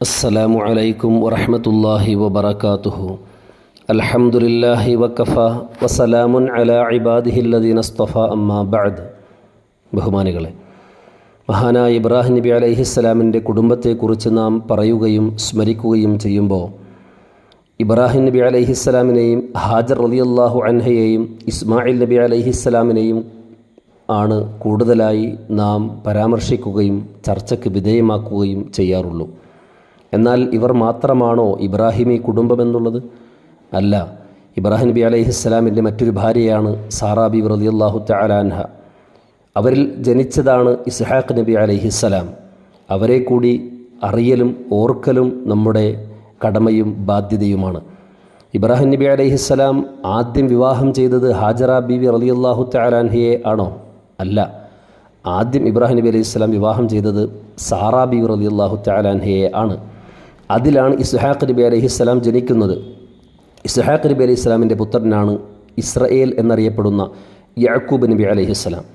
السلام عليكم ورحمة الله وبركاته الحمد لله وكفى وسلام على عباده الذين اصطفى أما بعد ബഹുമാനികളെ മഹാനായ ഇബ്രാഹിം നബി അലൈഹിസ്സലാമിൻ്റെ കുടുംബത്തെക്കുറിച്ച് നാം പറയുകയും സ്മരിക്കുകയും ചെയ്യുമ്പോൾ ഇബ്രാഹിം നബി അലൈഹിസ്സലാമിനെയും ഹാജർ റളിയല്ലാഹു അൻഹയെയും ഇസ്മായിൽ നബി അലൈഹിസ്സലാമിനെയും ആണ് കൂടുതലായി നാം പരാമർശിക്കുകയും ചർച്ചയ്ക്ക് വിധേയമാക്കുകയും ചെയ്യാറുള്ളൂ എന്നാൽ ഇവർ മാത്രമാണോ ഇബ്രാഹിമി കുടുംബമെന്നുള്ളത് അല്ല. ഇബ്രാഹിം നബി അലൈഹിസ്സലാമിന്റെ മറ്റൊരു ഭാര്യയാണ് സാറാബി റളിയല്ലാഹു തലാൻഹ അവരിൽ ജനിച്ചതാണ് ഇസ്ഹാഖ് നബി അലൈഹിസ്സലാം അവരെ കൂടി അറിയലും ഓർക്കലും നമ്മുടെ കടമയും ബാധ്യതയുമാണ്. ഇബ്രാഹിം നബി അലൈഹിസ്സലാം ആദ്യം വിവാഹം ചെയ്തത് ഹാജറ ബിബി റളിയല്ലാഹു തലാൻഹയെ ആണോ? അല്ല. ആദ്യം ഇബ്രാഹിം നബി അലൈഹി സ്വലാം വിവാഹം ചെയ്തത് സാറാ ബിബി റളിയല്ലാഹു തലാൻഹയെ ആണ്. അതിലാണ് ഇസ്ഹാഖ് നബി അലൈഹിസ്സലാം ജനിക്കുന്നത്. ഇസ്ഹാഖ് നബി അലൈഹി സ്വലാമിന്റെ പുത്രനാണ് ഇസ്രയേൽ എന്നറിയപ്പെടുന്ന യാക്കൂബ് നബി അലൈഹിസ്സലാം.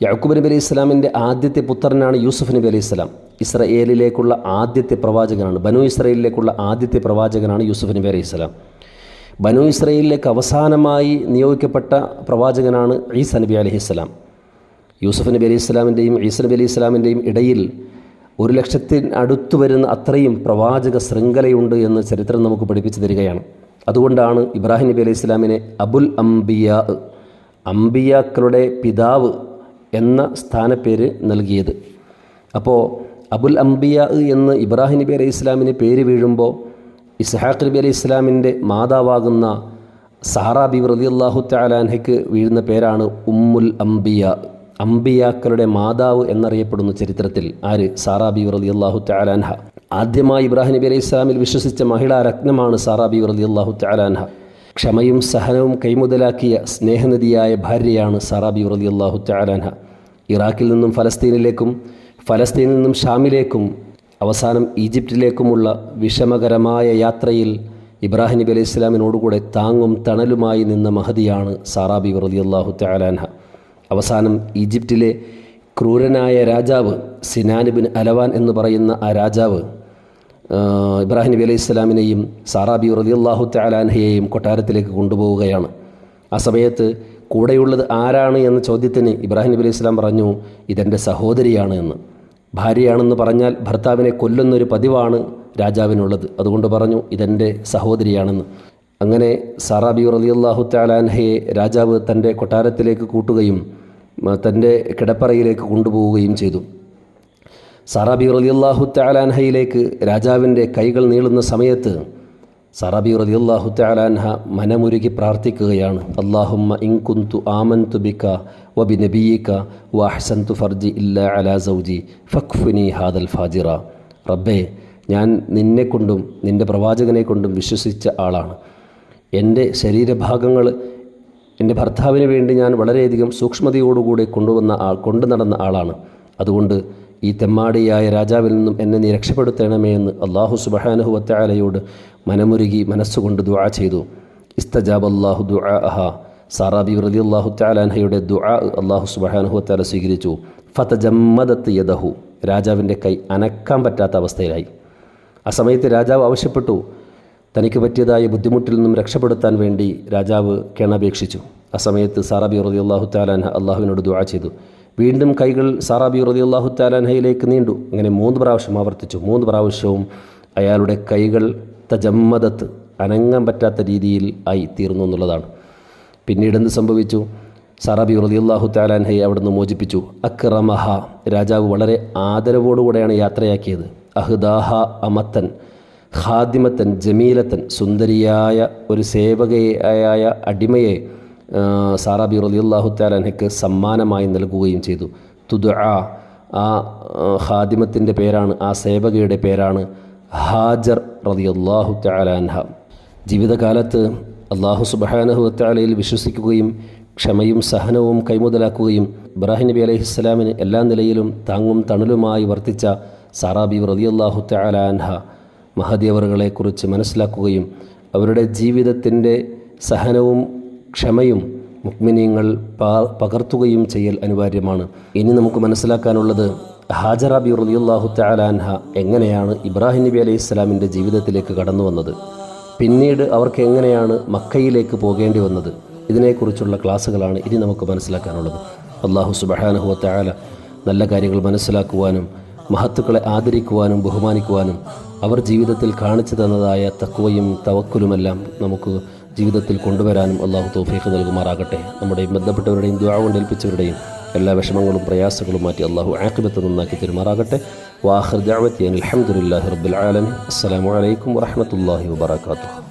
യാക്കൂബ് നബി അലൈഹി സ്വലാമിന്റെ ആദ്യത്തെ പുത്രനാണ് യൂസുഫ് നബി അലൈഹി സ്വലാം ഇസ്രയേലിലേക്കുള്ള ആദ്യത്തെ പ്രവാചകനാണ് ബനു ഇസ്രയേലിലേക്കുള്ള ആദ്യത്തെ പ്രവാചകനാണ് യൂസുഫ് നബി അലൈഹി സ്വലാം ബനു ഇസ്രയേലിലേക്ക് അവസാനമായി നിയോഗിക്കപ്പെട്ട പ്രവാചകനാണ് ഈസ നബി അലൈഹി സ്വലാം യൂസുഫ് നബി അലൈഹി സ്വലാമിന്റെയും ഈസ നബി അലൈഹി സ്വലാമിന്റെയും ഇടയിൽ ഒരു ലക്ഷത്തിന് അടുത്തു വരുന്ന അത്രയും പ്രവാചക ശൃംഖലയുണ്ട് എന്ന് ചരിത്രം നമുക്ക് പഠിപ്പിച്ചു തരികയാണ്. അതുകൊണ്ടാണ് ഇബ്രാഹിം നബി അലൈഹി സ്വലാമിനെ അബുൽ അംബിയ അംബിയാക്കളുടെ പിതാവ് എന്ന സ്ഥാനപ്പേര് നൽകിയത്. അപ്പോൾ അബുൽ അംബിയ എന്ന് ഇബ്രാഹിം നബി അലൈഹി ഇസ്ലാമിന് പേര് വീഴുമ്പോൾ ഇസ്ഹാഖ് നബി അലൈഹി ഇസ്ലാമിന്റെ മാതാവാകുന്ന സഹറാബി അള്ളാഹു താലാൻഹയ്ക്ക് വീഴുന്ന പേരാണ് ഉമ്മുൽ അംബിയ. അംബിയാക്കളുടെ മാതാവ് എന്നറിയപ്പെടുന്ന ചരിത്രത്തിൽ ആര്? സാറാ ബി റലി അള്ളാഹു താലാൻഹ ആദ്യമായി ഇബ്രാഹിം നബി അലൈഹി ഇസ്ലാമിൽ വിശ്വസിച്ച മഹിളാ രത്നമാണ് സാറാ ബി റലി അള്ളാഹു താലാൻഹ ക്ഷമയും സഹനവും കൈമുതലാക്കിയ സ്നേഹനിധിയായ ഭാര്യയാണ് സാറാബി റലി അള്ളാഹു താലാൻഹ ഇറാഖിൽ നിന്നും ഫലസ്തീനിലേക്കും ഫലസ്തീനിൽ നിന്നും ഷാമിലേക്കും അവസാനം ഈജിപ്തിലേക്കുമുള്ള വിഷമകരമായ യാത്രയിൽ ഇബ്രാഹിം നബി അലൈഹി ഇസ്ലാമിനോടുകൂടെ താങ്ങും തണലുമായി നിന്ന മഹതിയാണ് സാറാബി അള്ളാഹു താലാൻഹ അവസാനം ഈജിപ്തിലെ ക്രൂരനായ രാജാവ് സിനാനുബിൻ അലവാൻ എന്ന് പറയുന്ന ആ രാജാവ് ഇബ്രാഹിം നബി അലൈഹി സ്വലാമിനെയും സാറാബി റലിയല്ലാഹു തലാൻഹയെയും കൊട്ടാരത്തിലേക്ക് കൊണ്ടുപോവുകയാണ്. ആ സമയത്ത് കൂടെയുള്ളത് ആരാണ് എന്ന ചോദ്യത്തിന് ഇബ്രാഹിം നബി അലൈഹി സ്വലാം പറഞ്ഞു ഇതെന്റെ സഹോദരിയാണ് എന്ന്. ഭാര്യയാണെന്ന് പറഞ്ഞാൽ ഭർത്താവിനെ കൊല്ലുന്നൊരു പതിവാണ് രാജാവിനുള്ളത്. അതുകൊണ്ട് പറഞ്ഞു ഇതെന്റെ സഹോദരിയാണെന്ന്. അങ്ങനെ സാറാബി റലിയല്ലാഹു തലാൻഹയെ രാജാവ് തന്റെ കൊട്ടാരത്തിലേക്ക് കൂട്ടുകയും തന്റെ കിടപ്പറയിലേക്ക് കൊണ്ടുപോവുകയും ചെയ്തു. സറാബി റലിയല്ലാഹു തലാൻഹയിലേക്ക് രാജാവിന്റെ കൈകൾ നീളുന്ന സമയത്ത് സറാബി റലിയല്ലാഹു തലാൻഹ മനമുരുകി പ്രാർത്ഥിക്കുകയാണ്. അള്ളാഹുമ്മ ഇൻകുന്തു ആമന്തു ബിക വബി നബിയിക്ക വഹ്സന്തു ഫർജി ഇല്ല അലാ സൗജി ഫക്ഫുനി ഹാദൽ ഫാജിറ. റബ്ബേ ഞാൻ നിന്നെക്കൊണ്ടും നിന്റെ പ്രവാചകനെ കൊണ്ടും വിശ്വസിച്ച ആളാണ്. എന്റെ ശരീരഭാഗങ്ങൾ എന്റെ ഭർത്താവിന് വേണ്ടി ഞാൻ വളരെയധികം സൂക്ഷ്മതയോടുകൂടി കൊണ്ടുവന്ന ആൾ കൊണ്ടു നടന്ന ആളാണ്. അതുകൊണ്ട് ഈ തെമ്മാടിയായ രാജാവിൽ നിന്നും എന്നെ നീ രക്ഷപ്പെടുത്തണമേ എന്ന് അള്ളാഹു സുബഹാനഹു വത്താലയോട് മനമുരുകി മനസ്സുകൊണ്ട് ദുആ ചെയ്തു. ഇസ്തജാബ് അള്ളാഹു ദുആ അഹ സാറാബി റലി അള്ളാഹു താലാൻഹയുടെ ദുആ അള്ളാഹു സുബഹാനഹു വത്താല സ്വീകരിച്ചു. ഫതജമ്മദത്ത് യദഹു. രാജാവിന്റെ കൈ അനക്കാൻ പറ്റാത്ത അവസ്ഥയിലായി. ആ സമയത്ത് രാജാവ് ആവശ്യപ്പെട്ടു തനിക്ക് പറ്റിയതായ ബുദ്ധിമുട്ടിൽ നിന്നും രക്ഷപ്പെടുത്താൻ വേണ്ടി രാജാവ് കേണപേക്ഷിച്ചു. ആ സമയത്ത് സാറാബി റതി അള്ളാഹു താലാൻഹ അള്ളാഹുവിനോട് ദുവാ ചെയ്തു. വീണ്ടും കൈകൾ സാറാബി റതി അള്ളാഹു താലാൻഹയിലേക്ക് നീണ്ടു. അങ്ങനെ മൂന്ന് പ്രാവശ്യം ആവർത്തിച്ചു. മൂന്ന് പ്രാവശ്യവും അയാളുടെ കൈകൾ തജമ്മദത്ത് അനങ്ങാൻ പറ്റാത്ത രീതിയിൽ ആയി തീർന്നു എന്നുള്ളതാണ്. പിന്നീട് എന്ത് സംഭവിച്ചു? സാറാബി റതി അള്ളാഹു താലാൻഹയെ അവിടുന്ന് മോചിപ്പിച്ചു. അക്രമഹ രാജാവ് വളരെ ആദരവോടുകൂടെയാണ് യാത്രയാക്കിയത്. അഹ്ദാഹ അമത്തൻ ഖാദിമത്തൻ ജമീലത്തൻ സുന്ദരിയായ ഒരു സേവകയായ അടിമയെ സാറാബി റലിയുല്ലാഹു താലഹയ്ക്ക് സമ്മാനമായി നൽകുകയും ചെയ്തു. തുദു ആ ഖാദിമത്തിന്റെ പേരാണ് ആ സേവകയുടെ പേരാണ് ഹാജർ റലിയുല്ലാഹു താലാൻഹ ജീവിതകാലത്ത് അള്ളാഹു സുബഹാനഹു താലയിൽ വിശ്വസിക്കുകയും ക്ഷമയും സഹനവും കൈമുതലാക്കുകയും ഇബ്രാഹിം നബി അലൈഹി സ്വലാമിന് എല്ലാ നിലയിലും താങ്ങും തണലുമായി വർത്തിച്ച സാറാബി റലിയല്ലാഹു താലാൻഹ മഹദിയവറുകളെക്കുറിച്ച് മനസ്സിലാക്കുകയും അവരുടെ ജീവിതത്തിന്റെ സഹനവും ക്ഷമയും മുക്മിനീങ്ങൾ പകർത്തുകയും ചെയ്യൽ അനിവാര്യമാണ്. ഇനി നമുക്ക് മനസ്സിലാക്കാനുള്ളത് ഹാജറ ബി റളിയല്ലാഹു തആലാൻഹ എങ്ങനെയാണ് ഇബ്രാഹിം നബി അലൈഹി ഇസ്ലാമിന്റെ ജീവിതത്തിലേക്ക് കടന്നു വന്നത്? പിന്നീട് അവർക്ക് എങ്ങനെയാണ് മക്കയിലേക്ക് പോകേണ്ടി വന്നത്? ഇതിനെക്കുറിച്ചുള്ള ക്ലാസ്സുകളാണ് ഇനി നമുക്ക് മനസ്സിലാക്കാനുള്ളത്. അള്ളാഹു സുബഹാനഹു തആല നല്ല കാര്യങ്ങൾ മനസ്സിലാക്കുവാനും മഹത്തുക്കളെ ആദരിക്കുവാനും ബഹുമാനിക്കുവാനും അവർ ജീവിതത്തിൽ കാണിച്ചു തന്നതായ തക്വയും തവക്കുലുമെല്ലാം നമുക്ക് ജീവിതത്തിൽ കൊണ്ടുവരാനും അള്ളാഹു തോഫീഖ് നൽകുമാറാകട്ടെ. നമ്മുടെ ബന്ധപ്പെട്ടവരുടെയും ദ്വാ കൊണ്ട് ഏൽപ്പിച്ചവരുടെയും എല്ലാ വിഷമങ്ങളും പ്രയാസങ്ങളും മാറ്റി അള്ളാഹു ആക്കിബത്ത് നന്നാക്കി തരുമാറാകട്ടെ. വാഹർ ജാവത്തി അൽഹംദുലില്ലാഹി റബ്ബിൽ ആലമീൻ. അസ്സലാമു അലൈക്കും വറഹ്മത്തുള്ളാഹി വബറകാതുഹു.